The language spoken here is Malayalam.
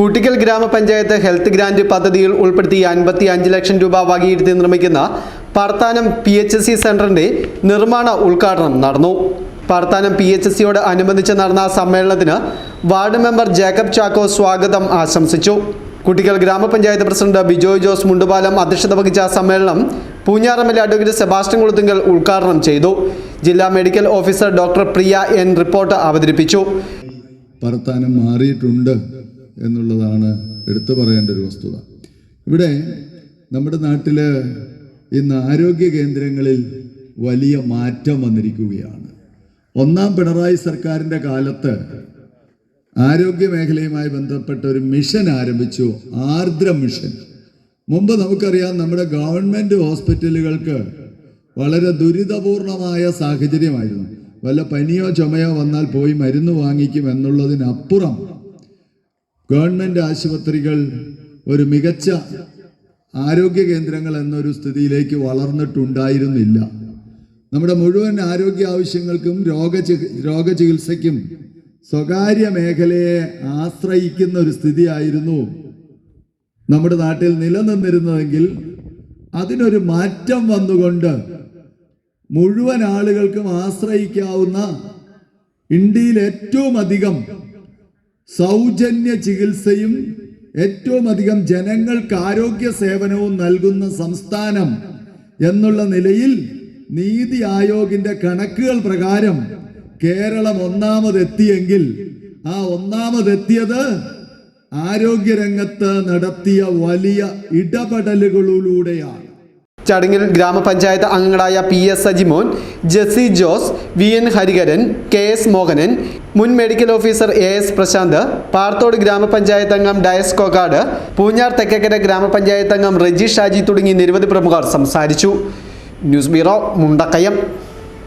കൂട്ടിക്കൽ ഗ്രാമപഞ്ചായത്ത് ഹെൽത്ത് ഗ്രാന്റ് പദ്ധതിയിൽ ഉൾപ്പെടുത്തി അൻപത്തി അഞ്ച് ലക്ഷം രൂപ വകയിരുത്തി നിർമ്മിക്കുന്ന Parthanam P H S C സെന്ററിന്റെ നിർമ്മാണ ഉദ്ഘാടനം നടന്നു. പാർത്താനം പി എച്ച് എസ് സിയോട് അനുബന്ധിച്ച് നടന്ന സമ്മേളനത്തിന് വാർഡ് മെമ്പർ ജേക്കബ് ചാക്കോ സ്വാഗതം ആശംസിച്ചു. കുട്ടിക്കൽ ഗ്രാമപഞ്ചായത്ത് പ്രസിഡന്റ് ബിജോയ് ജോസ് മുണ്ടുപാലം അധ്യക്ഷത വഹിച്ച സമ്മേളനം എ അഡ്വക്കേറ്റ് സെബാസ്റ്റ്യൻ കുളത്തുങ്കൽ ഉദ്ഘാടനം ചെയ്തു. ജില്ലാ medical officer doctor Priya N report അവതരിപ്പിച്ചു. വർത്താനം മാറിയിട്ടുണ്ട്. എന്നുള്ളതാണ് എടുത്തു പറയേണ്ട ഒരു വസ്തുത. ഇവിടെ നമ്മുടെ നാട്ടിൽ ഇന്ന് ആരോഗ്യ കേന്ദ്രങ്ങളിൽ വലിയ മാറ്റം വന്നിരിക്കുകയാണ്. ഒന്നാം പിണറായി സർക്കാരിന്റെ കാലത്ത് ആരോഗ്യ മേഖലയുമായി ബന്ധപ്പെട്ട ഒരു മിഷൻ ആരംഭിച്ചു ആർദ്ര മിഷൻ. മുമ്പ് നമുക്കറിയാം നമ്മുടെ ഗവൺമെന്റ് ഹോസ്പിറ്റലുകൾക്ക് വളരെ ദുരിതപൂർണമായ സാഹചര്യമായിരുന്നു. വല്ല പനിയോ ചുമയോ വന്നാൽ പോയി മരുന്ന് വാങ്ങിക്കും എന്നുള്ളതിനപ്പുറം ഗവൺമെന്റ് ആശുപത്രികൾ ഒരു മികച്ച ആരോഗ്യ കേന്ദ്രങ്ങൾ എന്നൊരു സ്ഥിതിയിലേക്ക് വളർന്നിട്ടുണ്ടായിരുന്നില്ല. നമ്മുടെ മുഴുവൻ ആരോഗ്യ ആവശ്യങ്ങൾക്കും രോഗ രോഗചികിത്സയ്ക്കും സ്വകാര്യ മേഖലയെ ആശ്രയിക്കുന്ന ഒരു സ്ഥിതിയായിരുന്നു നമ്മുടെ നാട്ടിൽ നിലനിന്നിരുന്നതെങ്കിൽ അതിനൊരു മാറ്റം വന്നുകൊണ്ട് മുഴുവൻ ആളുകൾക്കും ആശ്രയിക്കാവുന്ന ഇന്ത്യയിൽ ഏറ്റവും അധികം സൗജന്യ ചികിത്സയും ഏറ്റവും അധികം ജനങ്ങൾക്ക് ആരോഗ്യ സേവനവും നൽകുന്ന സംസ്ഥാനം എന്നുള്ള നിലയിൽ നീതി ആയോഗിന്റെ കണക്കുകൾ പ്രകാരം കേരളം ഒന്നാമതെത്തിയെങ്കിൽ ആ ഒന്നാമതെത്തിയത് ആരോഗ്യരംഗത്ത് നടത്തിയ വലിയ ഇടപെടലുകളിലൂടെയാണ്. ചടങ്ങിൽ ഗ്രാമപഞ്ചായത്ത് അംഗങ്ങളായ P S Sajimon Jessy Jose V N Harikaran K S Mohanan മുൻ medical officer A S Prashanth Parthode ഗ്രാമപഞ്ചായത്ത് അംഗം ഡയസ് കൊക്കാട് പൂഞ്ഞാർ തെക്കക്കര ഗ്രാമപഞ്ചായത്ത് അംഗം റജി ഷാജി തുടങ്ങി നിരവധി പ്രമുഖർ സംസാരിച്ചു. News bureau Mundakayam.